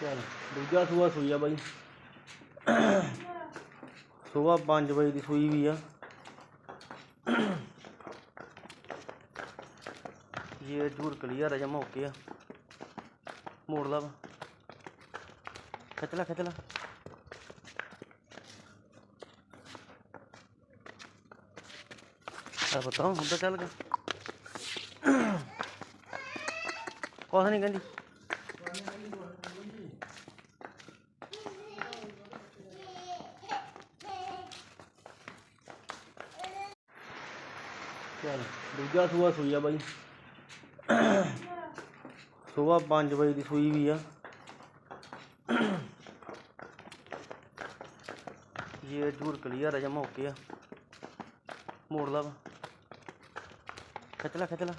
ਚੱਲ ਦੂਜਾ ਸੂਆ ਸੂਈ ਆ ਬਾਈ ਸਵੇਰ 5 ਵਜੇ ਦੀ ਸੂਈ ਵੀ ਆ ਇਹ ਜੂਰ ਕਲੀਅਰ ਆ ਜਮਾ ਓਕੇ ਆ ਮੋੜ ਲਾ ਵਾ ਖਿੱਚ ਲੈ ਖਿੱਚ ਲੈ ਆ ਬਤਾਓ ਹੁਣ ਤਾਂ ਚੱਲ ਗਿਆ ਕੁਛ ਨਹੀਂ ਕਹਿੰਦੀ ਚੱਲ, ਦੂਜਾ ਸੂਆ ਸੂਈ ਆ ਬਾਈ। ਸਵੇਰ 5 ਵਜੇ ਦੀ ਸੂਈ ਵੀ ਆ। ਇਹ ਜੂਰ ਕਲੀਅਰ ਆ ਜਮਾ ਓਕੇ ਆ। ਮੋੜ ਲਾ ਵਾ। ਖਿੱਚ ਲੈ ਖਿੱਚ ਲੈ।